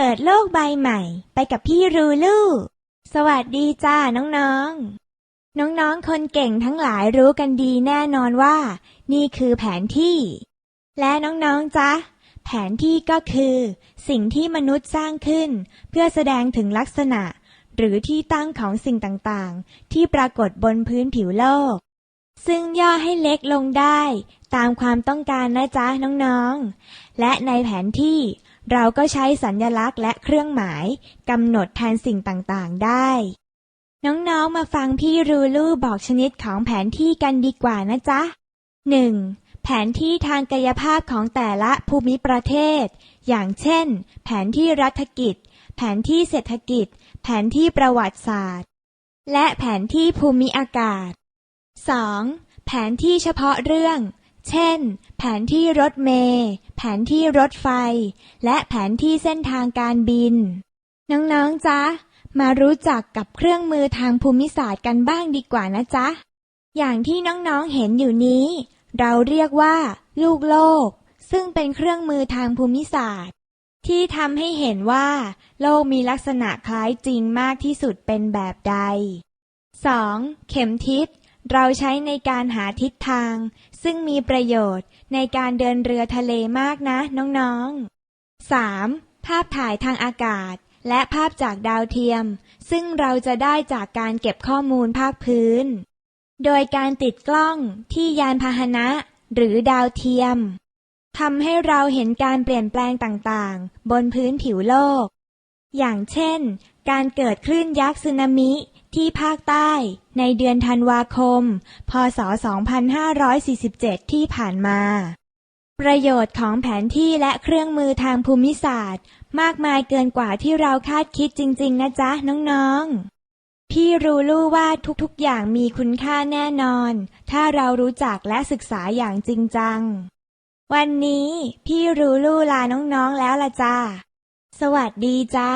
เปิดโลกใบใหม่ ไปกับพี่รูลูสวัสดีจ้าน้องๆ น้องๆ คนเก่งทั้งหลายรู้กันดีแน่นอนว่า นี่คือแผนที่ และน้องๆจ๊ะแผนที่ก็คือ สิ่งที่มนุษย์สร้างขึ้น เพื่อแสดงถึงลักษณะ หรือที่ตั้งของสิ่งต่างๆ ที่ปรากฏบนพื้นผิวโลก ซึ่งย่อให้เล็กลงได้ตามความต้องการนะจ๊ะน้องๆ และในแผนที่เราก็ใช้สัญลักษณ์และเครื่องหมายกำหนดแทนสิ่งต่างๆได้ น้องๆ มาฟังพี่รูลูบอกชนิดของแผนที่กันดีกว่านะจ๊ะ 1. แผนที่ทางกายภาพของแต่ละภูมิประเทศ อย่างเช่น แผนที่รัฐกิจ แผนที่เศรษฐกิจ แผนที่ประวัติศาสตร์ และแผนที่ภูมิอากาศ 2. แผนที่เฉพาะเรื่อง เช่น แผนที่รถเมล์แผนที่รถไฟ และแผนที่เส้นทางการบิน น้องๆจ๊ะ มารู้จักกับเครื่องมือทางภูมิศาสตร์กันบ้างดีกว่านะจ๊ะ อย่างที่น้องๆเห็นอยู่นี้ เราเรียกว่า ลูกโลก ซึ่งเป็นเครื่องมือทางภูมิศาสตร์ ที่ทำให้เห็นว่า โลกมีลักษณะคล้ายจริงมากที่สุดเป็นแบบใด 2. เข็มทิศ เราใช้ในการหาทิศทาง ซึ่งมีประโยชน์ในการเดินเรือทะเลมากนะน้องๆ 3. ภาพถ่ายทางอากาศ และภาพจากดาวเทียม ซึ่งเราจะได้จากการเก็บข้อมูลภาคพื้น โดยการติดกล้องที่ยานพาหนะ หรือดาวเทียมทำให้เราเห็นการเปลี่ยนแปลงต่างๆ บนพื้นผิวโลก อย่างเช่น การเกิดคลื่นยักษ์สึนามิ ที่ภาคใต้ ในเดือนธันวาคม พศ 2547 ที่ผ่านมา ประโยชน์ของแผนที่และเครื่องมือทางภูมิศาสตร์ มากมายเกินกว่าที่เราคาดคิดจริง ๆ นะจ๊ะ น้อง ๆ พี่รู้ลู่ว่าทุก ๆ อย่างมีคุณค่าแน่นอน ถ้าเรารู้จักและศึกษาอย่างจริงจัง วันนี้พี่รู้ลู่ลาน้อง ๆ แล้วละจ้าสวัสดีจ้า